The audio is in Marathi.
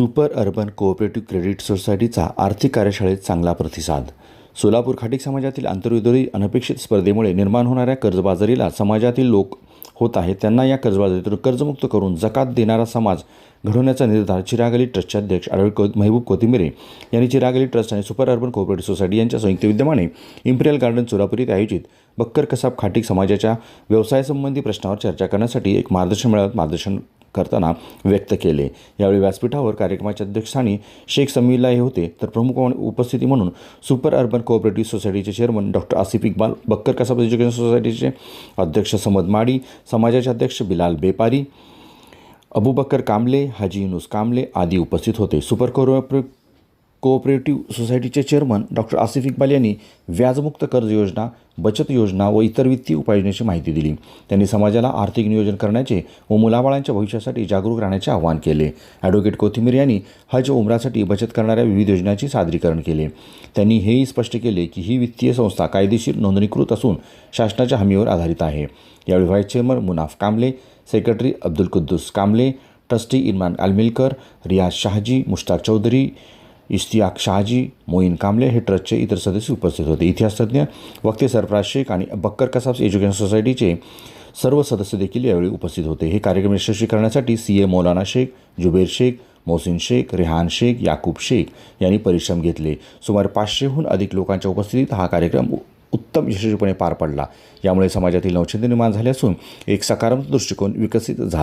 सुपर अर्बन कोऑपरेटिव्ह क्रेडिट सोसायटीचा आर्थिक कार्यशाळेत चांगला प्रतिसाद. सोलापूर खाटिक समाजातील आंतरविरोधी अनपेक्षित स्पर्धेमुळे निर्माण होणाऱ्या कर्जबाजारीला समाजातील लोक होत आहेत त्यांना या कर्जबाजारीतून कर्जमुक्त करून जकात देणारा समाज घडवण्याचा निर्धार चिरागली ट्रस्टचे अध्यक्ष अडवळ को महबूब कोथिंबिरे यांनी चिरागली ट्रस्ट आणि सुपर अर्बन कोऑपरेटिव्ह सोसायटी यांच्या संयुक्त विद्यमाने इम्पिरियल गार्डन सोलापूर येथे आयोजित बक्कर कसाब खाटिक समाजाच्या व्यवसायासंबंधी प्रश्नावर चर्चा करण्यासाठी एक मार्गदर्शन मेळाव्यात मार्गदर्शन करताना व्यक्त केले. यावेळी व्यासपीठावर कार्यक्रमाच्या अध्यक्षस्थानी शेख समीला हे होते. तर प्रमुख उपस्थिती म्हणून सुपर अर्बन कोऑपरेटिव्ह सोसायटीचे chairman doctor Asif Iqbal Bakkar Kasab education सोसायटीचे अध्यक्ष समद माडी समाजाचे अध्यक्ष बिलाल बेपारी अबूबकर कांबले हाजी युनुस कांबले आदी उपस्थित होते. सुपर कोऑपरे कोऑपरेटिव्ह सोसायटीचे चेअरमन डॉक्टर आसिफ इक्बाल यांनी व्याजमुक्त कर्ज योजना बचत योजना व इतर वित्तीय उपाययोजनेची माहिती दिली. त्यांनी समाजाला आर्थिक नियोजन करण्याचे व मुलाबाळांच्या भविष्यासाठी जागरूक राहण्याचे आवाहन केले. ॲडव्होकेट कोथिंबीर यांनी हज उमरासाठी बचत करणाऱ्या विविध योजनांचे सादरीकरण केले. त्यांनी हेही स्पष्ट केले की ही वित्तीय संस्था कायदेशीर नोंदणीकृत असून शासनाच्या हमीवर आधारित आहे. यावेळी vice chairman Munaf Kamble secretary Abdul Kuddus Kamble trustee Irman Alamilkar Riyaz Shahaji Mushtaq Chaudhari Ishtiyaq Shahaji Moin Kamble हे ट्रस्टचे इतर सदस्य उपस्थित होते. इतिहासतज्ञ वक्ते सरफराज शेख आणि बक्कर कसाब एज्युकेशन सोसायटीचे सर्व सदस्य देखील यावेळी उपस्थित होते. हे कार्यक्रम यशस्वी करण्यासाठी सी ए मौलाना शेख जुबेर शेख मोहसिन शेख रेहान शेख याकूब शेख यांनी परिश्रम घेतले. सुमारे पाचशेहून अधिक लोकांच्या उपस्थितीत हा कार्यक्रम उत्तम यशस्वीपणे पार पडला. यामुळे समाजातील नवचैतन्य निर्माण झाले असून एक सकारात्मक दृष्टिकोन विकसित झाला